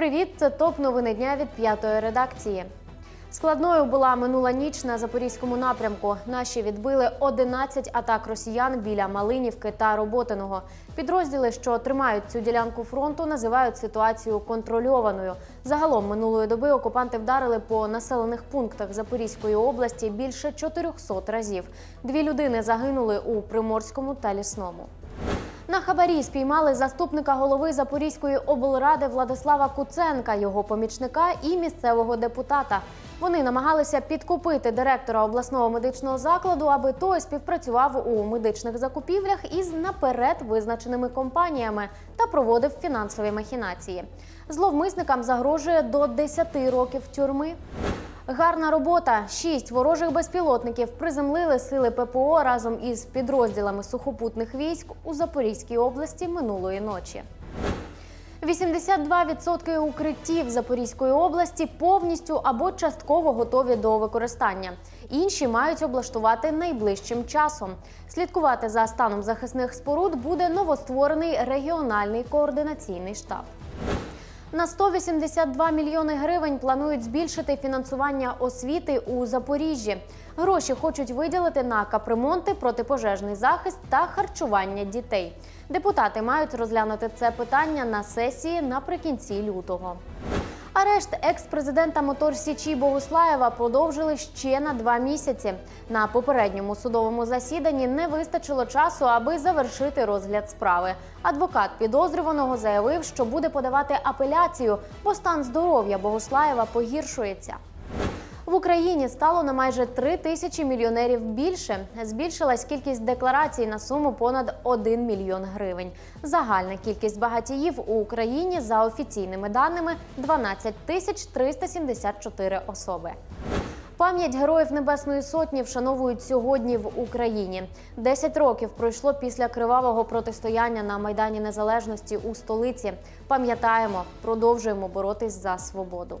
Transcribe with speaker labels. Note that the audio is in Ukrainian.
Speaker 1: Привіт, це топ новини дня від п'ятої редакції. Складною була минула ніч на запорізькому напрямку. Наші відбили 11 атак росіян біля Малинівки та Роботиного. Підрозділи, що тримають цю ділянку фронту, називають ситуацію контрольованою. Загалом минулої доби окупанти вдарили по населених пунктах Запорізької області більше 400 разів. Дві людини загинули у Приморському та Лісному. На хабарі спіймали заступника голови Запорізької облради Владислава Куценка, його помічника і місцевого депутата. Вони намагалися підкупити директора обласного медичного закладу, аби той співпрацював у медичних закупівлях із наперед визначеними компаніями та проводив фінансові махінації. Зловмисникам загрожує до 10 років тюрми. Гарна робота. Шість ворожих безпілотників приземлили сили ППО разом із підрозділами сухопутних військ у Запорізькій області минулої ночі. 82% укриттів Запорізької області повністю або частково готові до використання. Інші мають облаштувати найближчим часом. Слідкувати за станом захисних споруд буде новостворений регіональний координаційний штаб. На 182 мільйони гривень планують збільшити фінансування освіти у Запоріжжі. Гроші хочуть виділити на капремонти, протипожежний захист та харчування дітей. Депутати мають розглянути це питання на сесії наприкінці лютого. Арешт екс-президента Мотор Січі Богуслаєва продовжили ще на два місяці. На попередньому судовому засіданні не вистачило часу, аби завершити розгляд справи. Адвокат підозрюваного заявив, що буде подавати апеляцію, бо стан здоров'я Богуслаєва погіршується. В Україні стало на майже 3 тисячі мільйонерів більше. Збільшилась кількість декларацій на суму понад 1 мільйон гривень. Загальна кількість багатіїв у Україні за офіційними даними 12 тисяч 374 особи. Пам'ять героїв Небесної Сотні вшановують сьогодні в Україні. Десять років пройшло після кривавого протистояння на Майдані Незалежності у столиці. Пам'ятаємо, продовжуємо боротись за свободу.